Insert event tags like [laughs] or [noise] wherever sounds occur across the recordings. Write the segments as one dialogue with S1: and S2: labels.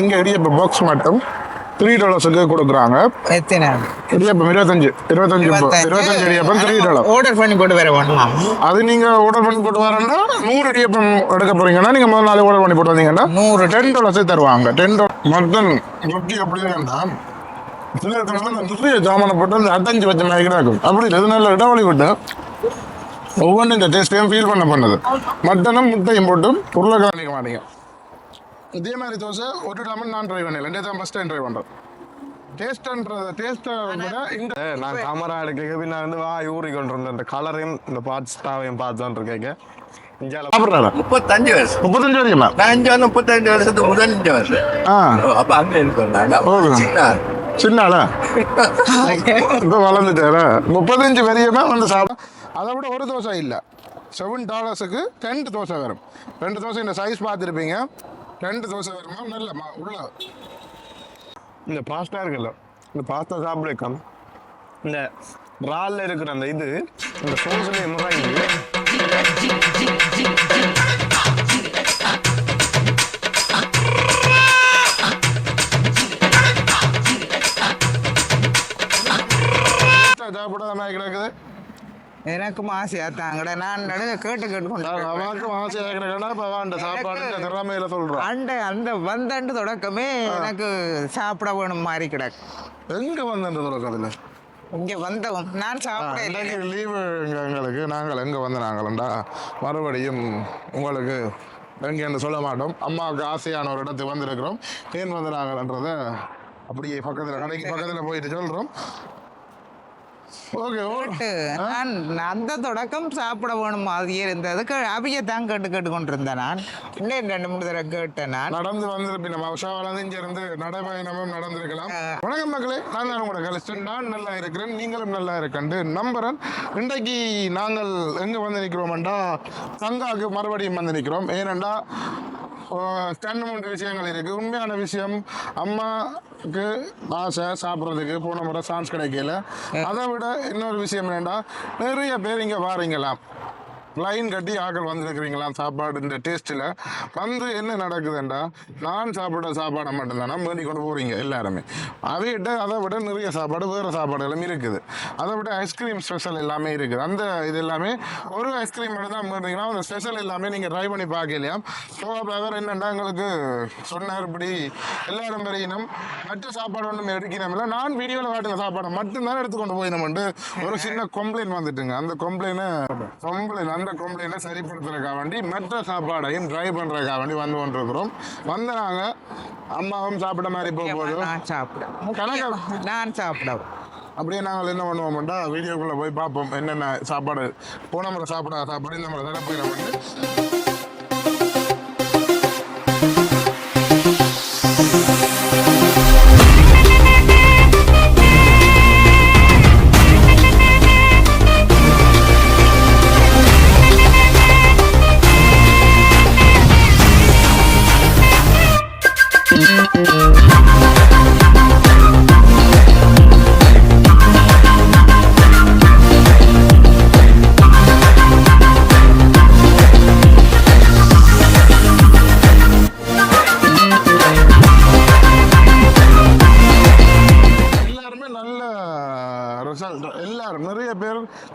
S1: இங்கே இடியப்ப பாக்ஸ் மட்டும் த்ரீ டாலர்ஸுக்கு கொடுக்குறாங்க.
S2: எத்தனை?
S1: இடியப்பம் இருபத்தஞ்சு. இருபத்தஞ்சு இருபத்தஞ்சு? இடியப்பம் த்ரீ டாலர்
S2: ஆர்டர் பண்ணி போட்டு வர வேணுமா?
S1: அது நீங்கள் ஆர்டர் பண்ணி போட்டு வரேன்னா நூறு இடியப்பம் எடுக்க போறீங்கன்னா நீங்கள் முதல் நாளே ஆர்டர் பண்ணி போட்டு வந்தீங்கன்னா
S2: நூறு
S1: டென் டாலர்ஸே தருவாங்க. டென் டாலர் மட்டன் ரொட்டி அப்படி வேண்டாம். சில இடத்துல நிறைய ஜாமானை போட்டு அந்த அட்டஞ்சு வச்ச மாதிரி கிடக்கும். அப்படி இல்லை, நல்ல இடைவெளி விட்டு ஒவ்வொன்றும் இந்த டேஸ்ட்டையும் ஃபீல் பண்ண பண்ணது. மட்டனும் முட்டையும் போட்டு உருளைக்கிழங்கு மாட்டீங்க இதே மாதிரி தோசை ஒரு இல்லாமல் நான் ட்ரை பண்ணல ரெண்டே தான் ஃபஸ்ட் டைம் ட்ரை பண்ணுறேன் டேஸ்ட்ன்றது டேஸ்ட்டை விட இந்த
S3: நான் கேமரா எடுக்க பின்ன வந்து வா ஊறி கொண்டு இருந்தேன் இந்த கலரையும் இந்த பார்ட்ஸ்டாவையும் பார்த்து தான் இருக்கேன் இந்தியாவில்
S1: சாப்பிட்றாங்க
S4: முப்பத்தஞ்சு வருஷம்.
S1: முப்பத்தஞ்சு வரைக்குமா
S4: நான் இங்க வந்து முப்பத்தஞ்சு வருஷத்துக்கு முதல் இங்க வருஷம்
S1: ஆ
S4: அப்ப அங்க இருக்கேன் [laughs]
S1: இப்போ வளர்ந்துட்டாரா? முப்பத்தஞ்சு வரையுமே வந்து சாப்பிட அதை விட ஒரு தோசை இல்லை. செவன் டாலர்ஸுக்கு ரெண்டு தோசை வரும். ரெண்டு தோசை இந்த சைஸ் பார்த்துருப்பீங்க. ரெண்டு தோசை வருமா நல்ல மா- உள்ள.
S3: இந்த பாஸ்டா இருக்குல்ல இந்த பாஸ்தா சாப்பிடுக்கம் இந்த ரால்ல இருக்கிற அந்த இது இந்த சோஸ்ல முறைஞ்சு
S1: சாப்பிடாம கிடக்குது.
S2: எனக்கும் ஆசையா தாங்கட நான் நடுவே கேட்டு கேட்டு
S1: அவனுக்கும் ஆசையாக கிடக்குன்னா இப்போ அந்த சாப்பாடு திறமையில சொல்கிறான்
S2: அண்ட அந்த வந்தண்டு தொடக்கமே எனக்கு சாப்பிட வேணும் மாதிரி கிடக்கு.
S1: எங்கே வந்து தொடக்கத்தில்
S2: இங்க வந்தவன். நான் சாப்பிட இல்லை.
S1: இன்றைக்கு லீவு எங்க- எங்களுக்கு. நாங்கள் எங்கே வந்து நாங்களண்டா மறுபடியும் உங்களுக்கு எங்கேன்னு சொல்ல மாட்டோம். அம்மாவுக்கு ஆசையான ஒரு இடத்துக்கு வந்திருக்கிறோம். ஏன் வந்து நாங்கள்ன்றதை அப்படியே பக்கத்தில் கடைக்கு பக்கத்தில் போயிட்டு சொல்கிறோம்
S2: நான் அந்த தொடக்கம் சாப்பிட வேணும்? மாதிரியே இருந்தது. கே- அபியை தான் கேட்டு கேட்டு கொண்டிருந்தேன் நான். இன்னும் ரெண்டு மூணு தடவை கேட்டேன் நான்.
S1: நடந்து வந்திருப்பேன் நம்ம உஷாவிலேருந்து இங்கேருந்து நடைபயணமும் நடந்திருக்கலாம். வணக்கம் மக்களே நான் தான் உங்களோட கலிஸ்டன். நான் நல்லா இருக்கிறேன் நீங்களும் நல்லா இருக்கண்டு. நம்புறேன். இன்றைக்கு நாங்கள் எங்கே வந்து நிற்கிறோம்டா தங்காக்கு மறுபடியும் வந்து நிற்கிறோம். ஏனெண்டா மூன்று விஷயங்கள் இருக்குது உண்மையான விஷயம் அம்மாவுக்கு ஆசை சாப்பிட்றதுக்கு போன முறை சான்ஸ் கிடைக்கல. அதை விட இன்னொரு விஷயம் என்னடா நிறைய பேர் இங்கே வாரீங்களாம். லைன் கட்டி ஆக்கள் வந்துருக்குறீங்களா? சாப்பாடு இந்த டேஸ்ட்டில் வந்து என்ன நடக்குதுண்டா? நான் சாப்பிட்ற சாப்பாடை மட்டும்தானா வேண்டி கொண்டு போகிறீங்க எல்லாருமே? அவைகிட்ட அதை விட நிறைய சாப்பாடு வேறு சாப்பாடுகளும் இருக்குது. அதை விட ஐஸ்கிரீம் ஸ்பெஷல் எல்லாமே இருக்குது. அந்த இது எல்லாமே ஒரு ஐஸ்கிரீம் மட்டும் தான் பண்ணுறீங்கன்னா அந்த ஸ்பெஷல் எல்லாமே நீங்கள் ட்ரை பண்ணி பார்க்கலையா? ஸோ அப்போ அவர் என்னண்டா எங்களுக்கு சொன்னார் இப்படி எல்லாரும் பெரியனும். மற்ற சாப்பாடு ஒன்றும் எடுக்கணும்ல நான் வீடியோவில் காட்டின சாப்பாடை மட்டும்தான் எடுத்துக்கொண்டு போயினோம்ட்டு ஒரு சின்ன கம்ப்ளைண்ட் வந்துட்டுங்க. அந்த கம்ப்ளைண்ட் கம்ப்ளைண்ட் அந்த கம்ப்ளைண்ட்டை சரிப்படுத்துறதுக்காக வேண்டி மற்ற சாப்பாடையும் ட்ரை பண்ணுறதுக்காக வேண்டி வந்து கொண்டிருக்கிறோம். வந்து நாங்கள் அம்மாவும் சாப்பிட்ட மாதிரி போக போதும்
S2: நான் சாப்பிட
S1: கணக்கு
S2: நான் சாப்பிட
S1: அப்படியே நாங்கள் என்ன பண்ணுவோம்டா வீடியோக்குள்ளே போய் பார்ப்போம் என்னென்ன சாப்பாடு போன முறை சாப்பிடாத சாப்பாடு இந்த முறை தரப்புகளை வந்து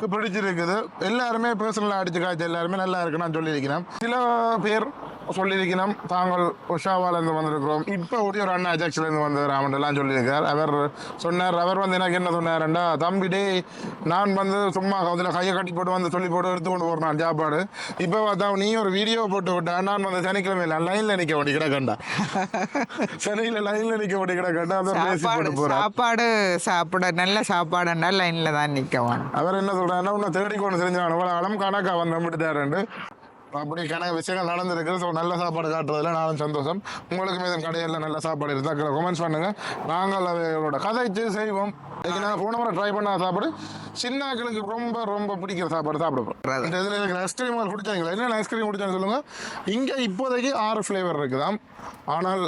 S1: பிடிச்சிருக்குது எல்லாருமே பர்சனலாக அடிச்சு காய்ச்சி எல்லாருமே நல்லா இருக்கு நான் சொல்லியிருக்கிறேன் சில பேர் சொல்லியிருக்கிறோம் தாங்கள் உஷாவாலேருந்து வந்திருக்கிறோம். இப்போ ஒரு ஒரு அண்ணா அஜாக்ஸ்லேருந்து எல்லாம் சொல்லியிருக்கார். அவர் சொன்னார் அவர் வந்து எனக்கு என்ன சொன்னார்ண்டா தம்பி டே நான் வந்து சும்மா அதில் கையை கட்டி போட்டு வந்து சொல்லி போட்டு எடுத்து கொண்டு போடுறான் சாப்பாடு இப்போ பார்த்தா நீ ஒரு வீடியோ போட்டு விட்டா நான் வந்து சனிக்கிழமையில் லைனில் நிற்க வேண்டி கிடக்கண்டா சனியில் லைனில் நிற்க வேண்டி கிடக்கண்டா அதை பேசி
S2: சாப்பாடு
S1: போட்டு போகிறேன்
S2: சாப்பாடு சாப்பிட நல்ல சாப்பாடுன்னா லைன்ல தான் வேணும்.
S1: அவர் என்ன சொல்றாருன்னா உன்னை தேடி கொண்டு தெரிஞ்சான் இவ்வளோ அளம் கணக்கா வந்து நம்பிட்டாருண்டு அப்படி கணக்கு விஷயங்கள் நடந்திருக்கு ஸோ நல்ல சாப்பாடு காட்டுறதுல நானும் சந்தோஷம். உங்களுக்கு மீதும் கடையில் நல்ல சாப்பாடு இருந்தால் கமெண்ட்ஸ் பண்ணுங்க. நாங்கள் அவைகளோட கதைச்சு செய்வோம். இன்னைக்கு நான் போன முறை ட்ரை பண்ண சாப்பாடு சின்னாக்களுக்கு ரொம்ப ரொம்ப பிடிக்கிற சாப்பாடு சாப்பிடுவோம். இந்த இதில் எனக்கு ஐஸ்கிரீம் பிடிச்சாங்களா என்ன ஐஸ்கிரீம் பிடிச்சான்னு சொல்லுங்க. இங்கே இப்போதைக்கு ஆறு ஃப்ளேவர் இருக்குதாம். ஆனால்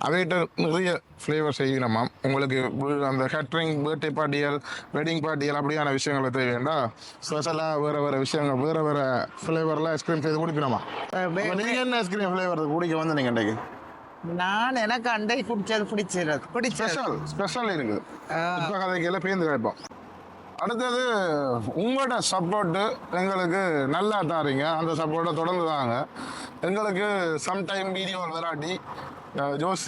S1: அவைகிட்ட நிறைய ஃப்ளேவர் செய்யணுமாம் உங்களுக்கு அந்த கேட்ரிங் பர்த்டே பார்ட்டியல் வெட்டிங் பார்ட்டியல் அப்படியான விஷயங்களை தேவையாண்டா? ஸ்பெஷலாக வேறு வேறு விஷயங்கள் வேறு வேறு ஃப்ளேவரில் ஐஸ்கிரீம் செய்து குடிக்கணுமா? நீங்கள் என்ன ஐஸ்கிரீம் ஃப்ளேவர் குடிக்க வந்து நீங்கள் இன்றைக்கு?
S2: நான் எனக்கு அண்டை குடிச்சது பிடிச்சது பிடிச்சது
S1: ஸ்பெஷல் ஸ்பெஷல் இருக்குது. இப்போ கதைக்கெல்லாம் பேர்ந்து கேட்போம். அடுத்தது உங்களோட சப்போர்ட்டு எங்களுக்கு நல்லா தாரீங்க. அந்த சப்போர்ட்டை தொடர்ந்து தாங்க. எங்களுக்கு சம்டைம் வீடியோ வராட்டி அஹ், ஜோஸ்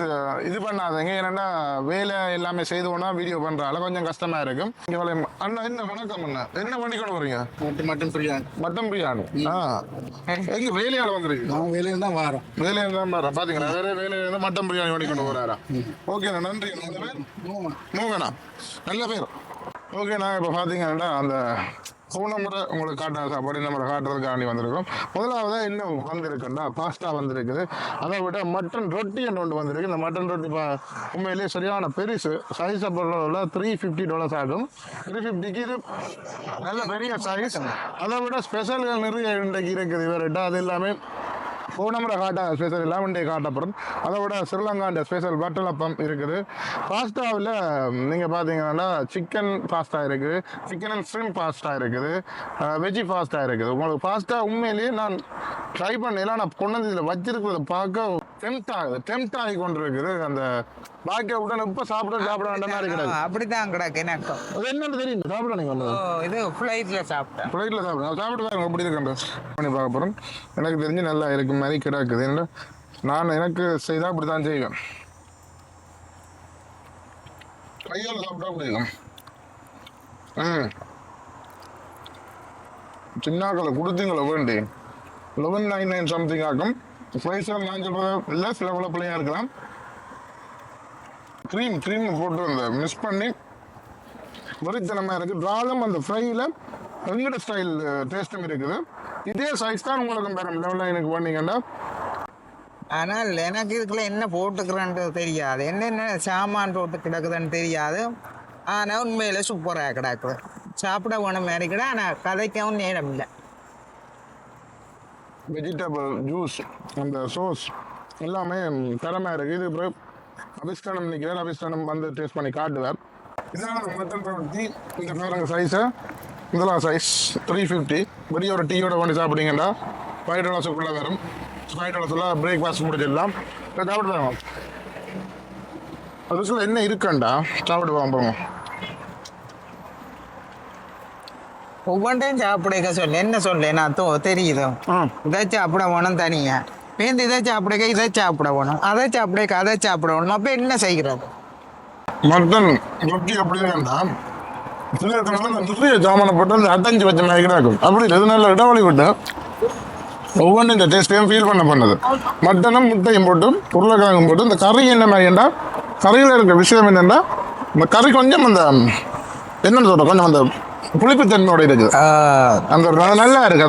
S1: இது பண்ணாதீங்க. ஏன்னா வேலை எல்லாமே செய்தோன்னா வீடியோ பண்ணுறால கொஞ்சம் கஷ்டமா இருக்கும். அண்ணா என்ன வணக்கம் அண்ணா. என்ன பண்ணி கொண்டு வரீங்க
S5: மட்டும் பிரியாணி.
S1: மட்டன் பிரியாணி. எங்க வேலையால வந்துருக்கு
S5: நான் வெளியில தான் வாரோம்.
S1: வேலையில தான் பாரு பாத்தீங்களா வேற வேலையில இருந்து மட்டன் பிரியாணி பண்ணி கொண்டு வராரா ஓகேண்ணா நன்றி நல்ல பேர்? மூங்கண்ணா நல்ல பேர். ஓகேண்ணா இப்போ பார்த்தீங்கன்னா அந்த ஃபோன் நம்பரை உங்களுக்கு காட்டுற சாப்பாடு நம்பரை காட்டுறதுக்காண்டி வந்திருக்கோம். முதலாவது இன்னும் வந்திருக்குன்னா பாஸ்தா வந்திருக்குது. அதை விட மட்டன் ரொட்டி என்று ஒன்று வந்திருக்கு. இந்த மட்டன் ரொட்டி உண்மையிலேயே சரியான பெருசு. சைஸை பொருளில் த்ரீ ஃபிஃப்டி டாலர்ஸ் ஆகும். த்ரீ ஃபிஃப்டிக்கு இது நல்ல பெரிய சைஸ் அதை விட ஸ்பெஷல்கள் நிறைய இன்றைக்கு இருக்குது. இவர்கிட்ட அது எல்லாமே ஃபோன் நம்பரை காட்ட ஸ்பெஷல் லெவன் டே காட்டப்படும். அதோட ஸ்ரீலங்காண்ட ஸ்பெஷல் பட்டல் அப்பம் இருக்குது. பாஸ்தாவில் நீங்கள் பார்த்தீங்கன்னா சிக்கன் பாஸ்தா இருக்குது சிக்கன் அண்ட் ஸ்ரிம் பாஸ்தா இருக்குது. வெஜ்ஜி பாஸ்தா இருக்குது. உங்களுக்கு பாஸ்தா உண்மையிலேயே நான் ட்ரை பண்ணல நான் கொண்டு வந்து இதில் வச்சிருக்கிறத பார்க்க டெம்ட் ஆகுது டெம்ட் ஆகி கொண்டு இருக்குது அந்த பாக்கிய உடனே இப்போ சாப்பிட சாப்பிட வேண்டாம் கிடையாது
S2: அப்படிதான் கிடக்கு எனக்கு
S1: அது என்னன்னு தெரியும் சாப்பிட நீங்கள் வந்தது.
S2: இது ஃப்ளைட்ல சாப்பிட்டேன்.
S1: ஃப்ளைட்டில் சாப்பிடுங்க. நான் சாப்பிட்டு பாருங்க எப்படி இருக்குன்ற பண்ணி பார்க்க போகிறேன் எனக்கு தெரிஞ்சு நல்லா இருக்கு மாதிரி கிடக்குது. என்ன நான் எனக்கு செய்தால் அப்படி தான் செய்வேன். கையால் சாப்பிட்டா பிடிக்கும் ம். சின்னாக்களை கொடுத்தீங்களா வேண்டி. லெவன் நைன் நைன் சம்திங் ஆகும் ப்ரைஸில் நான் சொல்கிறது இல்லை சில பல பிள்ளையாக இருக்கலாம் க்ரீம் க்ரீம் போட்டு அந்த மிஸ் பண்ணி வெறித்தனமாக இருக்குது ட்ராலும் அந்த ஃப்ரையில் எங்கட ஸ்டைல் டேஸ்ட்டும் இருக்குது இதே சைஸ் தான் உங்களுக்கு பெறும் லெவலில் எனக்கு பண்ணிங்கன்னா
S2: ஆனால் எனக்கு இதுக்குள்ள என்ன போட்டுக்கிறேன்ட்டு தெரியாது என்னென்ன சாமான் போட்டு கிடக்குதுன்னு தெரியாது ஆனால் உண்மையில் சூப்பராக கிடக்குது சாப்பிட வேணும் மாதிரி கூட ஆனால் கதைக்கவும் நேரம் இல்லை
S1: வெஜிடபிள் ஜூஸ் அந்த சோஸ் எல்லாமே திறமையாக இருக்குது இது பிறகு அபிஸ்தானம் நிற்கிறார் அபிஸ்தானம் வந்து டேஸ்ட் பண்ணி காட்டுவார் இதான மட்டன் ரொட்டி இந்த பாருங்க சைஸை இதெல்லாம் சைஸ் த்ரீ ஃபிஃப்டி பெரிய ஒரு டீயோட வாங்கி சாப்பிட்டீங்கன்னா ஃபைவ் டாலர்ஸுக்குள்ளே வரும். ஃபைவ் டாலர்ஸில் பிரேக்ஃபாஸ்ட் முடிச்சிடலாம். இதை சாப்பிடுவாங்க அதுக்குள்ள என்ன இருக்குண்டா சாப்பிடுவாங்க போங்க
S2: ஒவ்வொன்றையும் சாப்பிடுக்க சொல்லு. என்ன சொல்லு? நான் தோ தெரியுது? இதை சாப்பிட வேணும் தனியா? பேருந்து இதை சாப்பிடுக்க இதை சாப்பிட வேணும். அதை சாப்பிடுக்க அதை சாப்பிட வேணும். அப்போ என்ன செய்கிறது?
S1: மட்டன் ரொட்டி அப்படின்னா சில இடத்துல நிறைய ஜாமானை போட்டு அந்த அடைஞ்சு வச்ச மாதிரி கூட இருக்கும் அப்படி இல்லை நல்ல இடைவெளி விட்டு ஒவ்வொன்றும் இந்த டேஸ்ட்டையும் ஃபீல் பண்ண பண்ணது. மட்டனும் முட்டையும் போட்டு உருளைக்கிழங்கும் போட்டு இந்த கறி என்ன மாதிரிண்டா கறியில் இருக்க விஷயம் என்னென்னா இந்த கறி கொஞ்சம் அந்த என்னன்னு சொல்கிறேன் கொஞ்சம் அந்த புளிப்புத்தன்மையோட இருக்குது அந்த நல்லா இருக்கு.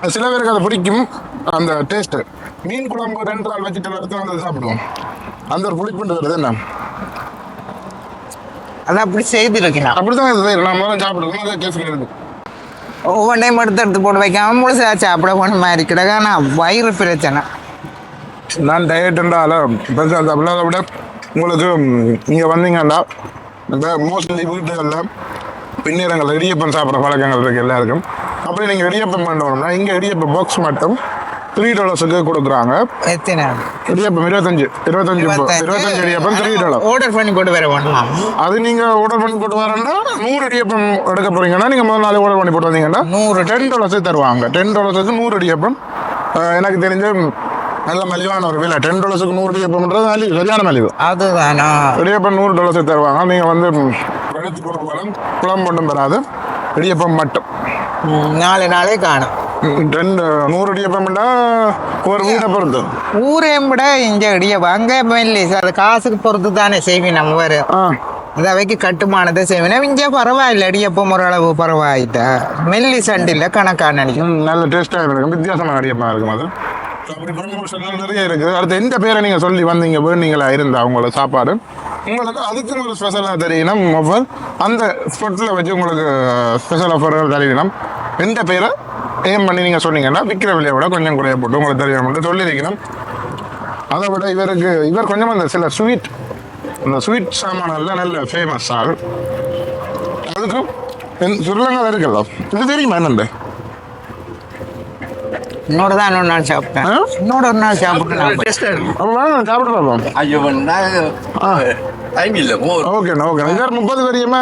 S1: அது சில பேருக்கு அது பிடிக்கும். அந்த டேஸ்ட்டு மீன் குழம்பு ரெண்டு நாள் வச்சுட்டு எடுத்து வந்து சாப்பிடுவோம். அந்த ஒரு புளிப்புன்றது என்ன?
S2: அதை அப்படி செய்திருக்கலாம்
S1: அப்படிதான் இது தான் சாப்பிடுறோம் அதே டேஸ்ட் இருக்கு
S2: ஒவ்வொன்றையும் எடுத்து எடுத்து போட்டு வைக்காம முழுசா சாப்பிட வேணும் மாதிரி கிடக்கு. ஆனால் வயிறு பிரச்சனை.
S1: நான் டயட்டுன்றால பெருசாக சாப்பிடல. அதை விட உங்களுக்கு இங்கே வந்தீங்கன்னா இந்த மோஸ்ட்லி வீட்டுகளில் பின்னேரங்கள் இடியப்பம் சாப்பிட்ற பழக்கங்கள் இருக்கு எல்லாருக்கும். அப்படி நீங்கள் இடியப்பம் பண்ணணும்னா இங்கே இடியப்பம் பாக்ஸ் மட்டும் த்ரீ டாலர்ஸுக்கு கொடுக்குறாங்க.
S2: எத்தனை?
S1: இடியப்பம் இருபத்தஞ்சு இருபத்தஞ்சு இருபத்தஞ்சு. இடியப்பம் த்ரீ டாலர்
S2: ஆர்டர் பண்ணி போட்டு வர
S1: அது நீங்கள் ஆர்டர் பண்ணி போட்டு வரேன்னா நூறு இடியப்பம் எடுக்க போறீங்கன்னா நீங்கள் முதல் நாள் ஆர்டர் பண்ணி போட்டு வந்தீங்கன்னா
S2: நூறு.
S1: டென் டாலர்ஸே தருவாங்க. டென் டாலர்ஸுக்கு நூறு இடியப்பம். எனக்கு தெரிஞ்ச நல்ல மலிவான ஒரு விலை. டென் டாலர்ஸுக்கு நூறு இடியப்பம்ன்றது மலிவு சரியான மலிவு.
S2: அதுதானா?
S1: இடியப்பம் நூறு டாலர்ஸுக்கு தருவாங்க. நீங்கள் வந்து எடுத்து கொடுப்பாலும் குழம்பு ஒன்றும் வராது. இடியப்பம் மட்டும்.
S2: நாலு நாளே காணும்.
S1: ரெண்டு நூறு இடியப்பம்னா ஒரு வீட்டை பொறுத்து.
S2: ஊரையும் விட இங்கே இடிய அங்கே மெல்லி. அது காசுக்கு பொறுத்து தானே செய்வி நம்ம வேறு. அதை வைக்க கட்டுமானத்தை செய்வேன் இங்கே பரவாயில்ல இடியப்பம் ஓரளவு பரவாயிட்ட மெல்லி சண்டில் கணக்காக நினைக்கும்
S1: ம், நல்ல டேஸ்ட்டாக இருக்கும் வித்தியாசமான இடியப்பமாக இருக்கும் அது? நிறைய இருக்குது. அடுத்து எந்த பேரை நீங்கள் சொல்லி வந்தீங்க வேணுங்களா இருந்தா உங்களோட சாப்பாடு. உங்களுக்கு அதுக்கு ஒரு ஸ்பெஷலாக தெரியணும். ஆஃபர் அந்த ஸ்பாட்டில் வச்சு உங்களுக்கு ஸ்பெஷல் ஆஃபர்கள் தெரியணும் எந்த பேரை ஏம் பண்ணி நீங்கள் சொன்னீங்கன்னா விற்கிற விலையை விட கொஞ்சம் குறைய போட்டு உங்களுக்கு தெரியணும் சொல்லியிருக்கணும் அதை விட இவருக்கு இவர் கொஞ்சம் அந்த சில ஸ்வீட் அந்த ஸ்வீட் சாமானெல்லாம் நல்ல ஃபேமஸ் ஆகும் அதுக்கும் ஸ்ரீலங்காவில் இருக்குல்ல இது தெரியுமா என்னண்டு
S2: இன்னொரு தான் இன்னொரு நாள் சாப்பிட்டேன்? இன்னொரு ஒரு நாள் சாப்பிட்டேன்
S1: சாப்பிட்டு பார்ப்போம்
S4: ஐயோ டைம் இல்லை
S1: ஓகேண்ணா ஓகே இவர் முப்பது வரையுமா?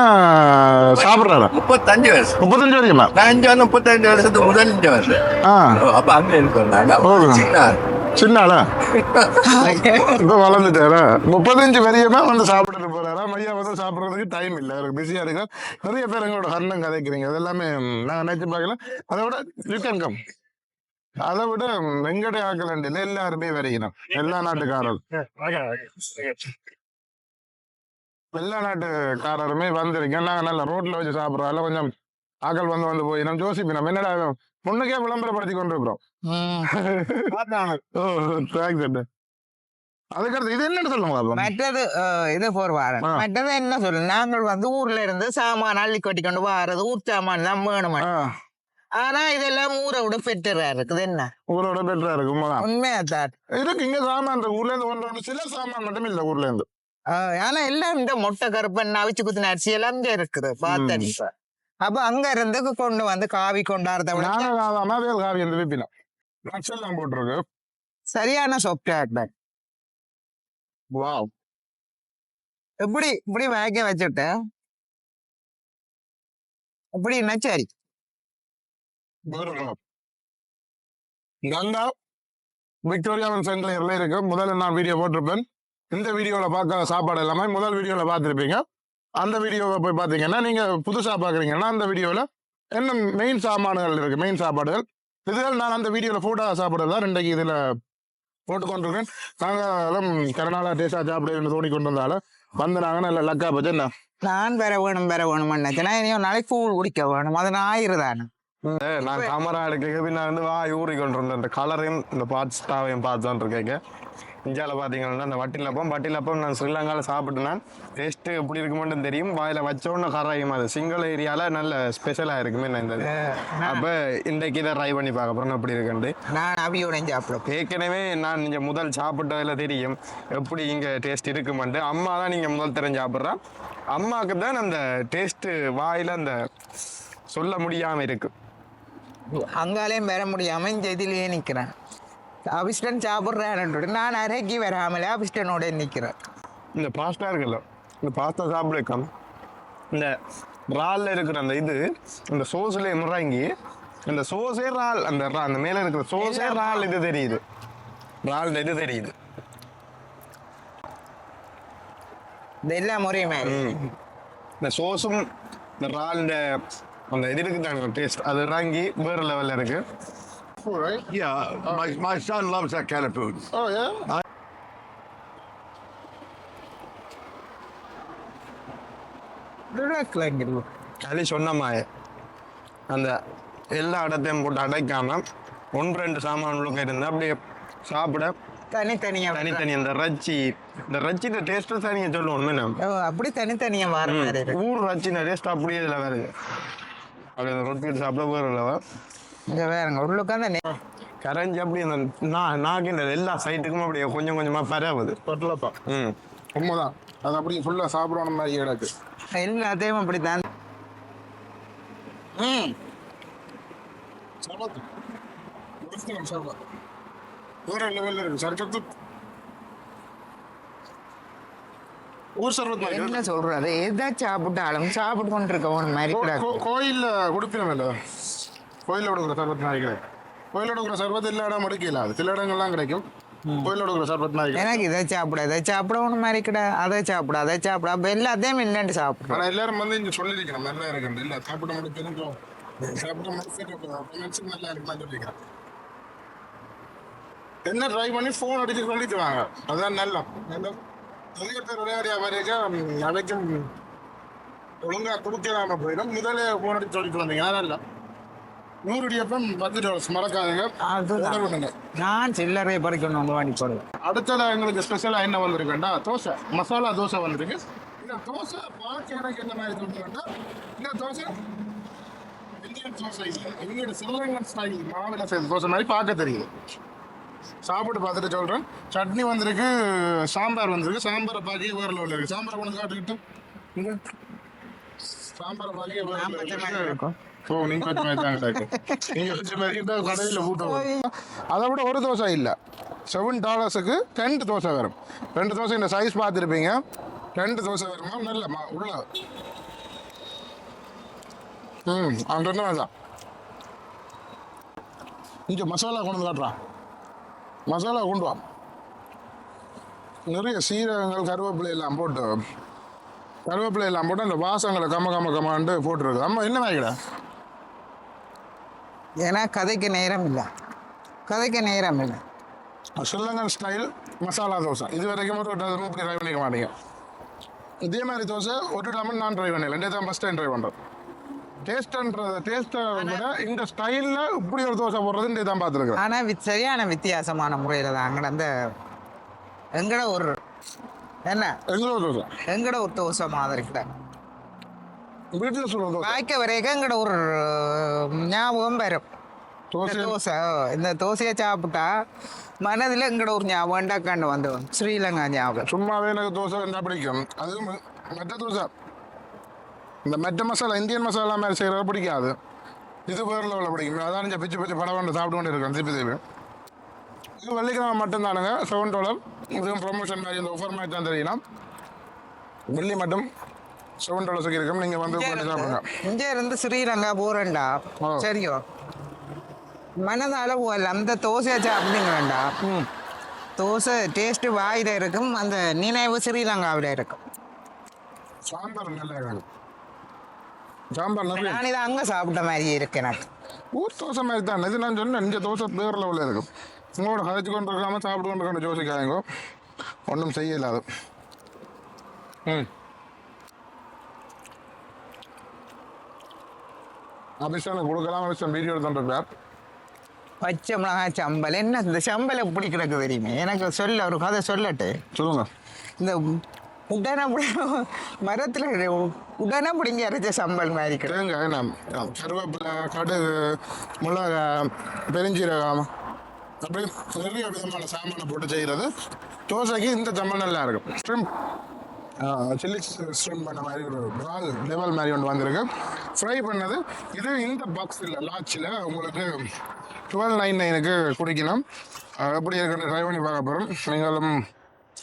S1: சாப்பிட்றாரா?
S4: முப்பத்தஞ்சு வருஷம்.
S1: முப்பத்தஞ்சு வரைக்குமா
S4: நான் இங்கே வந்து முப்பத்தஞ்சு வருஷத்துக்கு முதல் இங்கே வந்தேன்
S1: ஆ.
S4: அப்ப அங்க எனக்கு வந்தாங்க
S1: ஓ.
S4: சின்ன
S1: சின்ன ஆளா? இப்போ வளர்ந்துட்டாரா? முப்பத்தஞ்சு வரையுமா வந்து சாப்பிட்டுட்டு போறாரா? மையா வந்து சாப்பிட்றதுக்கு டைம் இல்லை. அவருக்கு பிஸியாக இருக்கு. நிறைய பேர் எங்களோட ஹர்ணம் கதைக்கிறீங்க. அது எல்லாமே நான் நினைச்சு பார்க்கல. அதை விட யூ கேன் கம் அதை விட வெங்கடை ஆக்கலண்டில் எல்லாருமே வரைக்கணும் எல்லா நாட்டுக்காரரும். [laughs] எல்லா நாட்டுக்காரருமே வந்திருக்கேன். நாங்கள் நல்ல ரோட்ல வச்சு சாப்பிட்றோம். கொஞ்சம் ஆக்கள் வந்து வந்து போய் நம்ம ஜோசிப்பினோம். என்னடா முன்னுக்கே விளம்பரப்படுத்தி கொண்டு இருக்கிறோம் ஓ தேங்க்ஸ் அண்ணா. அதுக்கடுத்து இது என்னன்னு சொல்லுங்க
S2: மற்றது இது போர்வாரன்
S1: ஆ.
S2: மற்றது என்ன சொல்லு நாங்கள் வந்து ஊர்ல இருந்து சாமான் அள்ளி கொட்டி கொண்டு வாரது ஊர் சாமான் தான் வேணும்? ஆனா இதெல்லாம் ஊரை விட பெட்டரா இருக்குது. என்ன?
S1: ஊரோட பெட்டரா இருக்கு உண்மைதான்
S2: உண்மையா தான்
S1: இருக்கு இங்க சாமான் இருக்கு ஊர்ல இருந்து வந்து சில சாமான் மட்டும் இல்ல ஊர்ல இருந்து
S2: ஆனா எல்லாம் இந்த மொட்டை கருப்பன் அவிச்சு குத்தின அரிசி எல்லாம் இங்க இருக்குது. பார்த்தேன் இப்ப. அப்ப அங்க இருந்து கொண்டு வந்து காவி கொண்டாடுறத விட
S1: காவி வந்து விப்பினோம். நக்சல்லாம் போட்டிருக்கு.
S2: சரியான சொப்டாக்
S1: வாவ்.
S2: இப்படி இப்படி வேக வச்சுட்டு இப்படின்னா சரி
S1: கங்கா விக்டோரியாவின் சென்ட்ரல் இருக்கு. முதல்ல நான் வீடியோ போட்டிருப்பேன். இந்த வீடியோவில் பார்க்காத சாப்பாடு எல்லாமே முதல் வீடியோவில் பார்த்துருப்பீங்க. அந்த வீடியோவை போய் பார்த்தீங்கன்னா நீங்கள் புதுசாக பார்க்குறீங்கன்னா அந்த வீடியோவில் என்ன மெயின் சாமான்கள் இருக்குது மெயின் சாப்பாடுகள். இதுகள் நான் அந்த வீடியோவில் ஃபோட்டோ சாப்பாடு தான் ரெண்டைக்கு இதில் போட்டுக்கொண்டிருக்கேன். நாங்களும் கரநாளா டேஸ்டாக சாப்பிடுன்னு தோணி கொண்டு வந்தாலும் வந்து நாங்கள் நல்ல லக்கா பச்சு என்ன?
S2: நான் வேற வேணும் வேற வேணும் நினைச்சேன். இனியும் நாளைக்கு கூழ் குடிக்க வேணும். அது ஞாயிறு தானே
S3: நான் கேமரா எடுக்க பின்ன வந்து வா ஊறி கொண்டு இருந்தேன் இந்த கலரையும் இந்த பார்ட்ஸ்டாவையும் பார்த்து தான் இருக்கேங்க இந்தியாவில் பார்த்தீங்கன்னா அந்த வட்டிலப்பம் வட்டிலப்பம் நான் ஸ்ரீலங்காவில் சாப்பிட்டேன் டேஸ்ட்டு எப்படி இருக்குமென்னு தெரியும். வாயில் வச்சோன்னு கரையும் அது. சிங்கிள் ஏரியாவில் நல்ல ஸ்பெஷலாக இருக்குமே நான் இந்த. அப்போ இன்றைக்கு இதை ட்ரை பண்ணி பார்க்க போகிறேன் எப்படி இருக்குன்ட்டு.
S2: நான் அவியோட சாப்பிட
S3: ஏற்கனவே நான் நீங்கள் முதல் சாப்பிட்டதில் தெரியும். எப்படி இங்கே டேஸ்ட் இருக்குமென்ட்டு. அம்மா தான் நீங்கள் முதல் தெரிஞ்சு சாப்பிட்றேன் அம்மாவுக்கு தான் அந்த டேஸ்ட்டு வாயில் அந்த சொல்ல முடியாமல் இருக்கு.
S2: அங்காலையும் வர முடியாம இந்த இதுலயே நிக்கிறேன். அபிஷ்டன் சாப்பிட்றேன் நான் அரைக்கி வராமலே அபிஷ்டனோட நிக்கிறேன்.
S3: இந்த பாஸ்டா இருக்குல்ல இந்த பாஸ்தா சாப்பிடுக்கம் இந்த இறால்ல இருக்கிற அந்த இது இந்த சோஸ்ல முறங்கி அந்த சோஸே இறால் அந்த அந்த மேல இருக்கிற சோஸே இறால் இது தெரியுது. இறால் இது தெரியுது.
S2: எல்லா முறையுமே.
S3: இந்த சோஸும் இந்த இறால்ட அந்த இது இருக்குதாங்க டேஸ்ட் அது இறங்கி வேற லெவல்ல இருக்கு.
S4: Yeah, my, my son loves that kind of food.
S1: Oh, yeah?
S3: களி சொன்ன மாதிரி அந்த எல்லா இடத்தையும் போட்டு அடைக்காம ஒன்று ரெண்டு சாமான் உள்ள இருந்தா அப்படியே சாப்பிட
S2: தனித்தனியா
S3: தனித்தனி அந்த ரச்சி இந்த ரச்சின டேஸ்ட் தனியாக சொல்லணுமே நம்ம
S2: ஓ, அப்படி தனித்தனியா வர மாதிரி இருக்கு.
S3: ஊர் ரச்சின டேஸ்ட் அப்படியே இதில் வேறு அப்படி அந்த ரொட்டி எடுத்து சாப்பிட வேறு இல்லை
S2: இங்க வேறங்க உள்ளுக்கு அந்த
S3: கரைஞ்சி அப்படி அந்த நான் நாக்கின்ற எல்லா சைட்டுக்கும் அப்படியே கொஞ்சம் கொஞ்சமாக பரவுது.
S1: பட்டலப்பா
S3: ம்.
S1: உண்மைதான். அது அப்படியே ஃபுல்லாக சாப்பிடணும் மாதிரி எனக்கு.
S2: எல்லாத்தையும் அப்படித்தான். ம்.
S1: சர்பத் முடிச்சிட்டேன் சர்பத் வேற லெவலில் இருக்கு சர்பத்து ஊர் மாதிரி
S2: என்ன சொல்றது? எதை சாப்பிட்டாலும் சாப்பிட்டு கொண்டு இருக்க ஒரு மாதிரி
S1: கோயில்ல குடிப்பினம் இல்லை கோயிலில் கொடுக்குற மாதிரி கிடையாது கோயிலில் கொடுக்குற சர்பத் எல்லா இடம் எடுக்கல அது சில இடங்கள்லாம் கிடைக்கும். கோயிலில் கொடுக்குற மாதிரி கிடைக்கும்
S2: எனக்கு இதை சாப்பிட இதை சாப்பிட ஒன்று மாதிரி கிட அதை சாப்பிட அதை சாப்பிட. அப்போ எல்லாத்தையும் இல்லைன்னு சாப்பிடும்
S1: ஆனா எல்லாரும் வந்து இங்க சொல்லிருக்கணும். நல்லா இருக்கு இல்ல சாப்பிட மட்டும் தெரிஞ்சோம் சாப்பிட மட்டும் நல்லா இருக்குன்னு என்ன ட்ரை பண்ணி ஃபோன் அடிச்சு கொண்டுட்டு வாங்க. அதுதான் நல்லா நல்ல பேர் விளையாடியா வரைக்கும் அவைக்கும் ஒழுங்கா கொடுக்கலாம போயிடும். முதல்ல ஃபோன் அடிச்சு சொல்லிட்டு வந்தீங்க. நல்லா நூறு டிஎஃப்எம் பத்து டாலர்ஸ் மறக்காதுங்க order பண்ணுங்க
S2: நான் சில்லறையை பறிக்கணும் வந்து வாங்கி போடுவேன்
S1: அடுத்ததா எங்களுக்கு ஸ்பெஷலா என்ன வந்திருக்குண்டா தோசை. மசாலா தோசை வந்திருக்கு. இந்த தோசை பார்க்க எனக்கு என்ன மாதிரி தோணுதுன்னா இந்த தோசை? இந்தியன் தோசை. இல்லை எங்களோட சிவகங்கன் ஸ்டைல் மாவில செய்த தோசை மாதிரி பார்க்க தெரியுது சாப்பிட்டு பார்த்துட்டு சொல்றேன். சட்னி வந்திருக்கு சாம்பார் வந்திருக்கு. சாம்பாரை பார்க்க வேற லெவலில் இருக்கு. சாம்பாரை கொண்டு காட்டுக்கிட்டு. இங்க. சாம்பாரை பார்க்க வேற. ஓ நீங்க தான் கிடக்கு நீங்க கடையில் கூட்டம் அதை விட ஒரு தோசை இல்லை. செவன் டாலர்ஸுக்கு ரெண்டு தோசை வரும். ரெண்டு தோசை இந்த சைஸ் பார்த்துருப்பீங்க. ரெண்டு தோசை வருமா? நல்ல உள்ள. ம் ரெண்டு வேண்டாம் இங்கே மசாலா கொண்டு காட்டுறான் மசாலா கொண்டு வா நிறைய சீரகங்கள் கருவேப்பிலை எல்லாம் போட்டு கருவேப்பிலை எல்லாம் போட்டு அந்த வாசங்களை கம கம கமாண்டு போட்டுருக்கு அம்மா என்ன வாங்கிட?
S2: ஏன்னா கதைக்கு நேரம் இல்லை. கதைக்கு நேரம் இல்லை.
S1: ஸ்ரீலங்கன் ஸ்டைல் மசாலா தோசை. இது வரைக்கும் ஒரு ட்ரை பண்ணிக்க மாட்டீங்க. இதே மாதிரி தோசை ஒரு டைம் நான் ட்ரை பண்ணல. ரெண்டே தான் ஃபஸ்ட் டைம் ட்ரை பண்ணுறேன் டேஸ்ட்ன்றத டேஸ்ட்டை விட இந்த ஸ்டைலில் இப்படி ஒரு தோசை போடுறது இந்த தான் பார்த்துருக்குறேன்
S2: ஆனால் சரியான வித்தியாசமான முறையில் தான் அங்கே அந்த எங்கட ஒரு என்ன?
S1: எங்களோட தோசை.
S2: எங்கட ஒரு தோசை மாதிரி கிட்ட.
S1: வீட்டில் சொல்கிற தோசை.
S2: வாய்க்க வரைக்கும் எங்கட ஒரு ஞாபகம் வரும்.
S1: தோசை?
S2: தோசை இந்த தோசையை சாப்பிட்டா மனதில் எங்கட ஒரு ஞாபகம் டக்காண்டு வந்து ஸ்ரீலங்கா ஞாபகம்.
S1: சும்மாவே எனக்கு தோசை இருந்தால் பிடிக்கும். அது ம- மெட்ட தோசை. இந்த மெட்ட மசாலா இந்தியன் மசாலா மாதிரி செய்கிறது பிடிக்காது. இது வேறு லெவலில் பிடிக்கும். அதான் இந்த பிச்சு பிச்சு படம் கொண்டு சாப்பிட்டு கொண்டு இருக்கேன் திருப்பி திருப்பி. இது வெள்ளிக்கிழமை மட்டும்தானுங்க செவன் டாலர் இதுவும் ப்ரொமோஷன் மாதிரி இந்த ஆஃபர் மாதிரி தான் தெரியலாம் வெள்ளி மட்டும் செவன் டாலர்ஸுக்கு இருக்கும். நீங்கள் வந்து பண்ணி சாப்பிடுங்க.
S2: இங்க இருந்து ஸ்ரீலங்கா போறேன்டா.
S1: ஆ.
S2: சரியோ. மனதால போகல அந்த தோசையை சாப்பிடுங்களேன்டா தோசை டேஸ்ட் வாயில இருக்கும் அந்த நினைவு ஸ்ரீலங்காவில் இருக்கும்.
S1: சாம்பார் நல்லா இருக்கும். சாம்பார் நிறைய
S2: நான் இதை அங்கே சாப்பிட்ட மாதிரி இருக்கு எனக்கு.
S1: ஊர் தோசை மாதிரி தான். இது நான் சொன்னேன் இந்த தோசை வேறு லெவலில் இருக்கும். உங்களோட கதைச்சு கொண்டு இருக்காம சாப்பிட்டு கொண்டு கொண்டு யோசிக்காதீங்க. ஒன்றும் செய்யல அது. ம். அபிஷானுக்கு கொடுக்கலாம் அபிஷன் வீடியோ எடுத்துட்டு
S2: பச்சை மிளகாய் சம்பல். என்ன இந்த சம்பல் எப்படி கிடக்கு தெரியுமே? எனக்கு சொல்ல ஒரு கதை சொல்லட்டு.
S1: சொல்லுங்க.
S2: இந்த உடனே மரத்தில் உடனே பிடிங்கி அரைச்ச சம்பல் மாதிரி கிடக்கு
S1: தேங்காய் கருவேப்பிலை கடுகு மிளகா பெருஞ்சீரகம். அப்படி நிறைய விதமான சாமானை போட்டு செய்கிறது. தோசைக்கு இந்த சம்பல் நல்லா இருக்கும். ஸ்ட்ரிம் சில்லி ஸ்ட்ரிம் பண்ண மாதிரி ஒரு ப்ரால் லெவல் மாதிரி ஒன்று வந்திருக்கு. ஃப்ரை பண்ணது இது இந்த பாக்ஸில் லாட்சில் உங்களுக்கு டுவெல் நைன் நைனுக்கு குடிக்கணும் எப்படி இருக்குன்னு ட்ரை பண்ணி பார்க்க போகிறோம் நீங்களும்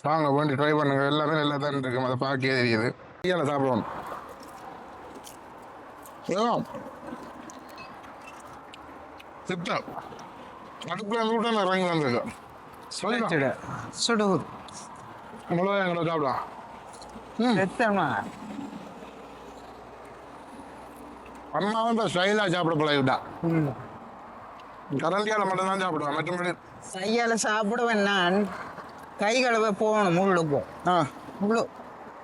S1: வாங்க வேண்டி ட்ரை பண்ணுங்க. எல்லாமே நல்லா தான் இருக்கும் அதை பார்க்கவே தெரியுது. கையால் சாப்பிடுவோம். ஏதோ திட்டா அடுப்பில் இருந்து விட்டு நான் இறங்கி வந்திருக்கேன். சொல்லிடலாம்
S2: சுட
S1: மிளகா எங்களை சாப்பிடலாம்.
S2: எத்தனை
S1: அம்மாவும் இப்போ ஸ்டைலாக சாப்பிட பழகிட்டா.
S2: ம்.
S1: கரண்டியால் மட்டும்தான் சாப்பிடுவேன் மற்றபடி
S2: கையால் சாப்பிடுவேன் நான். கை கழுவ போகணும் முள்ளுக்கும்
S1: ஆ.
S2: முள்ளு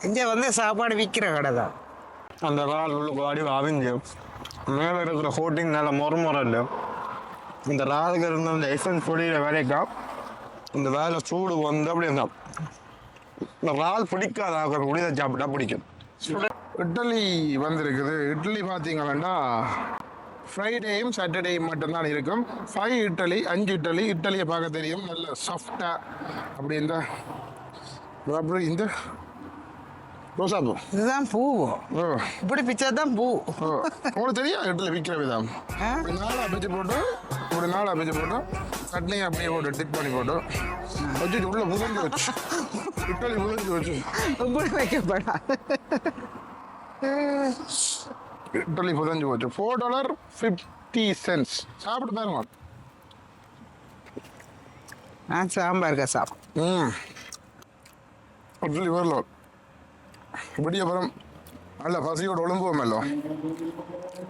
S2: இங்கே வந்து சாப்பாடு விற்கிற கடை தான்.
S3: அந்த இறால் உள்ளுக்கு வாடி அவிஞ்சு மேலே இருக்கிற கோட்டிங் நல்ல மொறுமுறல் இந்த இறாலுக்கு இருந்த அந்த எசன்ஸ் பொடியில வரைக்கும் இந்த வேலை சூடு வந்து அப்படி இருந்தால் இந்த இறால் பிடிக்காத ஆக்கிற கூட இதை சாப்பிட்டா பிடிக்கும்.
S1: இட்லி வந்திருக்குது. இட்லி பார்த்தீங்கன்னா ஃப்ரைடேயும் சாட்டர்டேயும் மட்டும்தான் இருக்கும். ஃபைவ் இட்லி அஞ்சு இட்லி இட்லியை பார்க்க தெரியும். நல்ல சாஃப்டாக அப்படி இந்த அப்படி இந்த ரோசாப்பூ.
S2: இதுதான் பூ. இப்படி பிச்சா தான் பூ
S1: உங்களுக்கு தெரியும் இட்லி விற்கிற விதம்? நாளாக பிச்சு போட்டு இப்படி நாளாக பிச்சு போட்டு சட்னியை அப்படியே போட்டு டிப் பண்ணி போட்டு வச்சுட்டு உள்ள முதிர்ந்து வச்சு. இட்லி முதிர்ந்து வச்சு.
S2: இப்படி வைக்கப்படா
S1: இட்லி புதஞ்சு போச்சு. ஃபோர் டாலர் ஃபிஃப்டி சென்ஸ் சாப்பிட்டு பாருங்க.
S2: நான் சாம்பார் கசாப்
S1: ம். வரல. விடியப்புறம் நல்ல பசியோட ஒழுங்குவோமல்லோ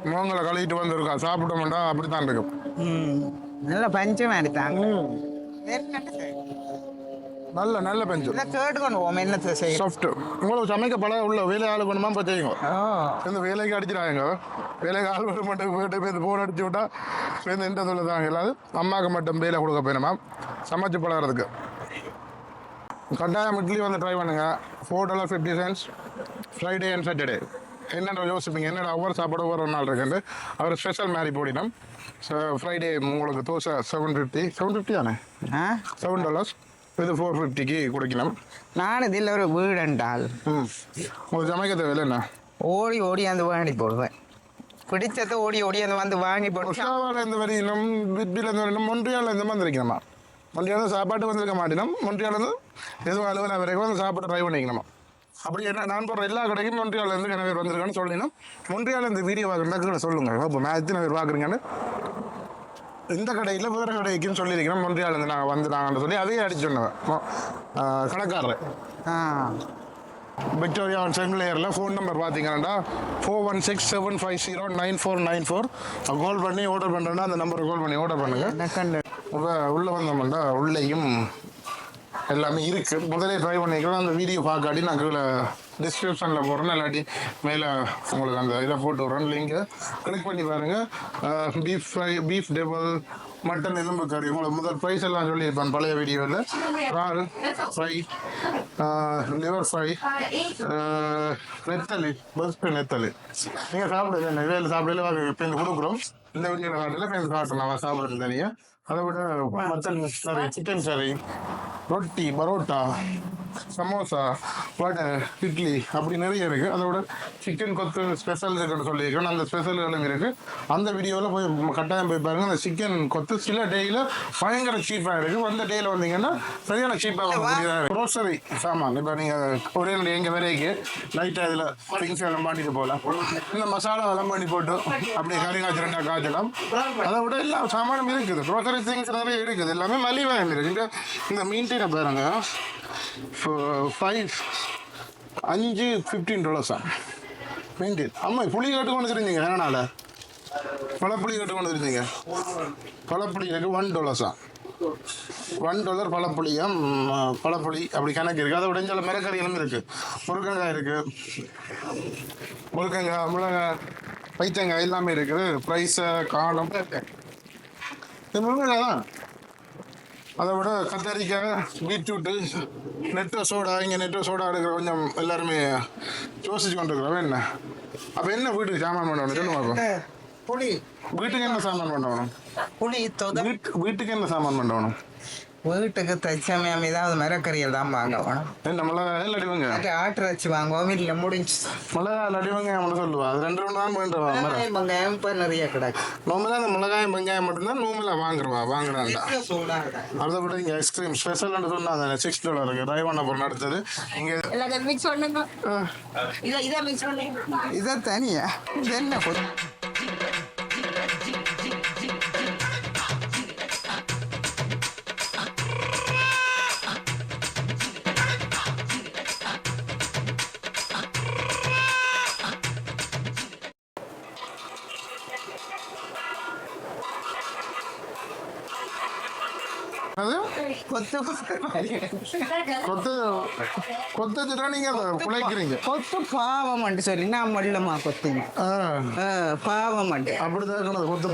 S1: முகங்களை கழுவிட்டு வந்திருக்கா. சாப்பிட மாட்டா. அப்படித்தான் இருக்கும்
S2: நல்ல பஞ்சம் எடுத்தாங்க
S1: நல்ல நல்ல பெஞ்சு.
S2: இதை என்னத்தை செய்யும்
S1: சாஃப்ட் உங்களுக்கு சமைக்க பழக உள்ள வேலை ஆள் கொண்டுமா இப்போ செய்யுங்க. இந்த வேலைக்கு அடிச்சிடாங்க வேலைக்கு ஆள் வர மட்டும் போயிட்டு போய் ஃபோன் அடிச்சு விட்டா சேர்ந்து இந்த தொழில் தாங்க இல்லாது அம்மாவுக்கு மட்டும் வேலை கொடுக்க போயிடுமா சமைச்சு பழகிறதுக்கு. கட்டாயம் இட்லி வந்து ட்ரை பண்ணுங்க. Four dollar fifty cents Friday and Saturday என்னென்ன யோசிப்பீங்க? என்னடா ஒவ்வொரு சாப்பாடு ஒவ்வொரு நாள் இருக்குன்னு. அவர் ஸ்பெஷல் மாதிரி போடினோம் ஸோ ஃப்ரைடே உங்களுக்கு dosa seven fifty seven fifty தானே? செவன் டாலர்ஸ் இது ஃபோர் ஃபிஃப்டிக்கு கொடுக்கணும்
S2: நான் இதில் ஒரு வீடு என்றால்
S1: ம். உங்களுக்கு சமைக்க தேவையில்லை என்ன?
S2: ஓடி ஓடி அந்த வேண்டி போடுவேன். பிடிச்சதை ஓடி ஓடி அந்த வந்து வாங்கி
S1: ஒசாவால இந்த வரையிலும் பிட்பில இந்த வரையிலும் மொன்றியால இந்த மாதிரி இருக்கணுமா மொன்றியால சாப்பாட்டு வந்திருக்க மாட்டினோம். மொன்றியால இருந்து எதுவும் அலுவலக வரைக்கும் வந்து சாப்பாடு ட்ரை பண்ணிக்கணுமா? அப்படி என்ன நான் போடுற எல்லா கடைக்கும் மொன்றியால இருந்து நிறைய பேர் வந்திருக்கான்னு சொல்லினோம் மொன்றியால இந்த வீடியோ பார்க்குறதா சொல்லுங்க. இப்போ நான் எத்தனை பேர் பார்க்குறீங்கன்னு? இந்த கடையில் வேறு கடைக்குன்னு சொல்லியிருக்கிறோம் மொன்றியால இருந்து நாங்கள் வந்துட்டாங்கன்னு சொல்லி அதையே அடிச்சு சொன்னவன் கடைக்காரர். விக்டோரியா செங்குலேயரில் ஃபோன் நம்பர் பார்த்தீங்கன்னா four one six seven five zero nine four nine four call பண்ணி ஆர்டர் பண்ணுறேன்னா அந்த நம்பருக்கு கால் பண்ணி ஆர்டர் பண்ணுங்க.
S2: நக்கண்டு
S1: இப்போ உள்ளே வந்தோம்னா உள்ளேயும் எல்லாமே இருக்குது முதலே ட்ரை பண்ணிக்கலாம் அந்த வீடியோ பார்க்காட்டி நான் கீழே டிஸ்கிரிப்ஷனில் போடுறேன். இல்லாட்டி மேலே உங்களுக்கு அந்த இதை போட்டு விட்றேன். லிங்கை கிளிக் பண்ணி பாருங்கள் beef fry beef table mutton எலும்பு கறி உங்களுக்கு முதல் ப்ரைஸ் எல்லாம் சொல்லியிருப்பேன் பழைய வீடியோவில் இறால் ஃப்ரை லிவர் ஃப்ரை நெத்தலி பஸ்ட் நெத்தலி. நீங்கள் சாப்பிடுங்க. நெய்வேலியில் சாப்பிடல இப்போ இந்த கொடுக்குறோம். இந்த வீடியோவில் காட்டில் இப்போ இந்த காட்டலாம். சாப்பிட்றது தனியாக அதை விட மட்டன் சரி சிக்கன் சரி ரொட்டி பரோட்டா சமோசா வடை இட்லி அப்படி நிறைய இருக்கு. அதை விட சிக்கன் கொத்து ஸ்பெஷல் இருக்குன்னு சொல்லியிருக்கேன் அந்த ஸ்பெஷல்களும் இருக்கு. அந்த வீடியோவில் போய் கட்டாயம் போய் பாருங்க. அந்த சிக்கன் கொத்து சில டேயில் பயங்கர சீப்பாக இருக்கு. அந்த டேயில் வந்தீங்கன்னா சரியான சீப்பாக க்ரோசரி சாமான். இப்போ நீங்கள் ஒரே எங்கள் வரைக்கும் லைட்டாக இதில் திங்ஸ் எல்லாம் பண்ணிட்டு போகலாம். இந்த மசாலா எல்லாம் பண்ணி போட்டு அப்படியே கறி காய்ச்சி ரெண்டா காய்ச்சலாம். அதை விட எல்லா சாமானும் இருக்குது. க்ரோசரி திங்ஸ் நிறைய இருக்குது. எல்லாமே மலிவாக இருக்கு இங்க இந்த மீன் டீனை பாருங்க. ஃபைவ் uh, அஞ்சு ஃபிஃப்டீன் டாலர்ஸா மீன் ஆமாம் புளி கட்டு கொண்டு தெரிஞ்சீங்க அதனால பழப்புளி கட்டு கொண்டு தெரிஞ்சீங்க பழப்புளி இருக்கு ஒன் டாலர்ஸா ஒன் டாலர் பழப்புளியம் பழப்புளி அப்படி கணக்கு இருக்குது அதை விட சில இருக்குது முருங்கங்காய் இருக்குது முருங்கங்காய் மிளகாய் பைத்தங்காய் எல்லாமே இருக்குது. ப்ரைஸை காலம். இது முருங்கங்காய் தான். அதை விட கத்தரிக்காய் பீட்ரூட்டு நெட்டோ சோடா இங்கே நெட்டோ சோடா எடுக்கிற கொஞ்சம் எல்லாருமே யோசிச்சு கொண்டு இருக்கிறோம் என்ன? அப்போ என்ன வீட்டுக்கு சாமான் பண்ணணும் சொல்லுங்க.
S2: புளி.
S1: வீட்டுக்கு என்ன சாமான் பண்ணணும்
S2: புளி
S1: வீட்டுக்கு என்ன சாமான் பண்ணணும்
S2: வீட்டுக்கு தச்சமயம் ஏதாவது மரக்கறிகள் தான் வாங்கணும்.
S1: என்ன மிளகா அடிவங்க
S2: அது ஆட்டிறச்சி வாங்குவோம் இல்லை முடிஞ்சு.
S1: மிளகா அடிவங்க அவனை சொல்லுவா. அது ரெண்டு ரெண்டு தான் வேண்டுவா மரம்
S2: வெங்காயம் இப்போ நிறைய கிடக்கு.
S1: நார்மலாக அந்த மிளகாயம் வெங்காயம் மட்டும்தான் நூமில் வாங்குறவா அதை விட இங்கே ஐஸ்கிரீம் ஸ்பெஷல்னு சொன்னாங்க சிக்ஸ் டாலருக்கு டைவான பொருள் அடுத்தது இங்கே
S6: எல்லாத்தையும் மிக்ஸ் பண்ணுங்க. இதை இதை மிக்ஸ் பண்ணுங்க.
S2: இதை தனியா? இது என்ன கொத்து? கொத்து
S1: கொத்து கொத்தச்சுட்டா நீங்கள் அதை குலைக்கிறீங்க
S2: கொத்து பாவம் சொல்லி நான் மல்லமா கொத்துங்க
S1: ஆ.
S2: ஆ, பாவம்
S1: அப்படிதான் இருக்கணும். கொத்து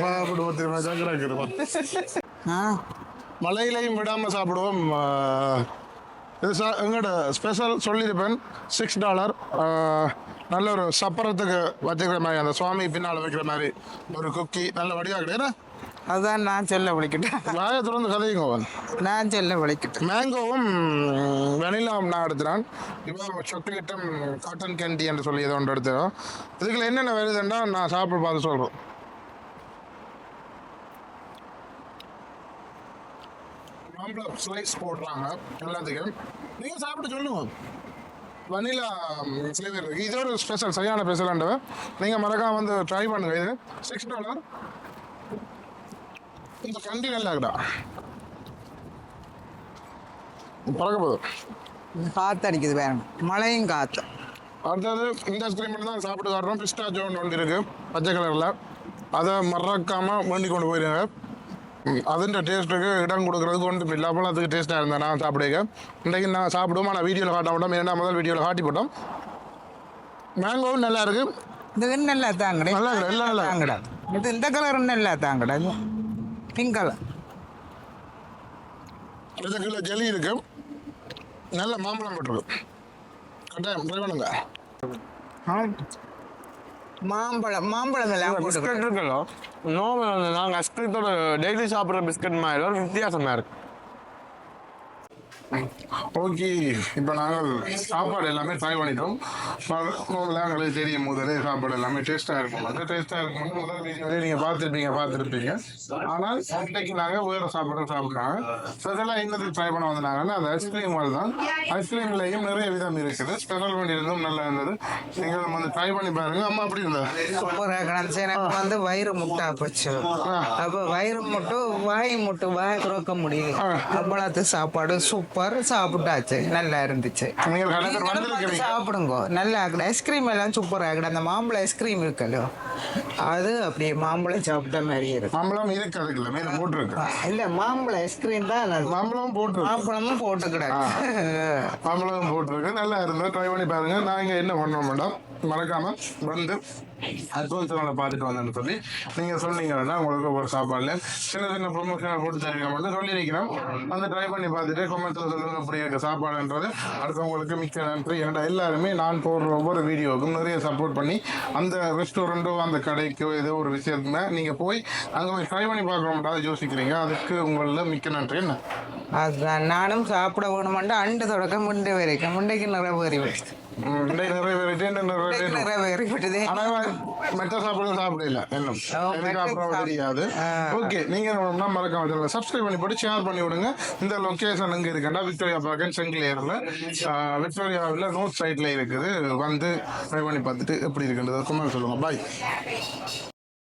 S2: ஆ.
S1: மலையிலையும் விடாமல் சாப்பிடுவோம். இது எங்களோட ஸ்பெஷல் சொல்லியிருப்பேன் சிக்ஸ் டாலர் நல்ல ஒரு சப்பரத்துக்கு வச்சுக்கிற மாதிரி அந்த சுவாமி பின்னால் வைக்கிற மாதிரி ஒரு குக்கி நல்ல வடிவாக கிடையாது.
S2: அதான் நான் சொல்ல விളിக்கிட்டேன்
S1: வாயை திறந்து கதையுங்க
S2: நான் சொல்ல விളിக்கிட்டேன்
S1: மேங்கோவும் வெனிலாவும் நான் எடுத்துறான். இப்போ சாக்லேட்டும் காட்டன் கேண்டி என்று சொல்லி ஏதோ ஒன்று எடுத்துறோம். இதுக்குள்ள என்னென்ன வருதுன்னா நான் சாப்பிட பார்த்து சொல்கிறோம் மாம்பழம் ஸ்லைஸ் போடுறாங்க எல்லாத்துக்கும். நீங்கள் சாப்பிட்டு சொல்லுங்க. வனிலா ஃப்ளேவர் இருக்குது இது ஒரு ஸ்பெஷல் சரியான ஸ்பெஷலாண்டவ நீங்கள் மறக்காம வந்து ட்ரை பண்ணுங்க. இது சிக்ஸ் டாலர் இந்த கண்டி நல்லா இருக்குடா. பறக்க போதும்
S2: காத்தடிக்குது வேணும் மழையும் காத்து.
S1: அடுத்தது இந்த ஐஸ்கிரீம் மட்டும் தான் சாப்பிட்டு காட்டுறோம். பிஸ்டா ஜோன் ஒன்று இருக்கு பச்சை கலரில் அதை மறக்காமல் வேண்டி கொண்டு போயிருங்க. அதுன்ற டேஸ்ட்டுக்கு இடம் கொடுக்கறதுக்கு ஒன்றும் இல்லை. அப்போ அதுக்கு டேஸ்ட்டாக இருந்தேன் நான் சாப்பிடுங்க இன்றைக்கு நான் சாப்பிடுவோம். ஆனால் வீடியோவில் காட்ட மாட்டோம். இரண்டாம் முதல் வீடியோவில் காட்டி போட்டோம். மேங்கோவும் நல்லா இருக்கு.
S2: இது நல்லா தாங்கடா.
S1: நல்லா எல்லாம் நல்லா
S2: இது இந்த கலர் நல்லா தாங்கடா. பிங்க் கலர்
S1: அடுத்த கிலோ ஜெலி இருக்கு. நல்ல மாம்பழம் போட்டிருக்கு. கட்டாயம் ட்ரை பண்ணுங்க
S2: மாம்பழம் மாம்பழம் எல்லாம்
S3: பிஸ்கட். இருக்குல்ல. நோமல் நாங்கள் ஐஸ்கிரீத்தோட டெய்லி சாப்பிட்ற பிஸ்கட் மாதிரி வித்தியாசமாக இருக்கு.
S1: ஓகே இப்போ நாங்கள் சாப்பாடு எல்லாமே ட்ரை பண்ணிட்டோம். நாங்களே தெரியும் முதலே சாப்பாடு எல்லாமே டேஸ்ட்டாக இருக்கும். வந்து டேஸ்ட்டாக இருக்கும். முதல் நீங்கள் பார்த்துருப்பீங்க பார்த்துருப்பீங்க. ஆனால் இன்னைக்கு நாங்கள் வேறு சாப்பாடும் சாப்பிட்றாங்க ஸ்பெஷலாக என்னது ட்ரை பண்ண வந்தாங்கன்னா அந்த ஐஸ்கிரீம் மாதிரி தான். ஐஸ்கிரீம்லேயும் நிறைய விதம் இருக்குது. ஸ்பெஷல் வண்டி இருந்தும் நல்லா இருந்தது. நீங்கள் வந்து ட்ரை பண்ணி பாருங்க. அம்மா அப்படி இருந்தது?
S2: சூப்பராக கிடந்துச்சு எனக்கு வந்து வயிறு முட்டா போச்சு. அப்போ வயிறு முட்டு வாய் முட்டு வாய் துறக்க முடியுது அவ்வளோத்து சாப்பாடு சூப்பர் சாப்பிட்டாச்சு. நல்லா இருந்துச்சு. சாப்பிடுங்க. நல்லா இருக்குது ஐஸ்கிரீம் எல்லாம் சூப்பராக இருக்குது. அந்த மாம்பழம் ஐஸ்கிரீம் இருக்குல்ல. அது அப்படியே மாம்பழம் சாப்பிட்ட மாதிரி இருக்கு.
S1: மாம்பழம் இருக்கு அதுக்குள்ள. மேலே போட்டிருக்கு.
S2: இல்லை மாம்பழம் ஐஸ்கிரீம் தான்
S1: மாம்பழம் போட்டிருக்கு.
S2: மாம்பழமும் போட்டு கிடக்கு
S1: மாம்பழம் போட்டிருக்கு. நல்லா இருந்தால் ட்ரை பண்ணி பாருங்க. நான் இங்கே என்ன பண்ணோம் மேடம்? மறக்காம வந்து அட்வான்ஸ் பார்த்துட்டு வந்தேன்னு சொல்லி நீங்கள் சொன்னீங்கன்னா உங்களுக்கு ஒரு சாப்பாடுல சின்ன சின்ன ப்ரொமோஷனை போட்டு தருவீங்க மட்டும் சொல்லியிருக்கிறோம் வந்து ட்ரை பண்ணி பார்த்துட்டு கொமெண்ட்ஸில் சொல்லுங்க அப்படி இருக்க. சாப்பாடுன்றது அடுத்தவங்களுக்கு மிக்க நன்றி. ஏன்னா எல்லாருமே நான் போடுற ஒவ்வொரு வீடியோவுக்கும் நிறைய சப்போர்ட் பண்ணி அந்த ரெஸ்டாரண்ட்டோ அந்த கடைக்கோ ஏதோ ஒரு விஷயத்துமே நீங்கள் போய் அங்கே போய் ட்ரை பண்ணி பார்க்க அதை யோசிக்கிறீங்க. அதுக்கு உங்களில் மிக்க நன்றி. என்ன?
S2: அதுதான் நானும் சாப்பிட வேணுமெண்டு அண்டு தொடக்கம் முண்டை வரைக்கும் முண்டைக்கு நிறைவேறி வச்சு.
S1: ம், இன்னைக்கு நிறைய பேர் நிறைய பேர்
S2: நிறைவேறி விட்டுதே
S1: ஆனா மெட்ட சாப்பிட சாப்பிடல இன்னும். எனக்கு அப்புறம் தெரியாது. ஓகே நீங்க வேணும்னா மறக்காம சப்ஸ்கிரைப் பண்ணி போட்டு ஷேர் பண்ணி விடுங்க. இந்த லொகேஷன் எங்க இருக்குன்னா விக்டோரியா பார்க்கன் செங்கிலியர்ல விக்டோரியாவில் நோர்த் சைட்ல இருக்குது. வந்து ட்ரை பண்ணி பார்த்துட்டு எப்படி இருக்குன்றது கமெண்ட் சொல்லுங்க. பாய்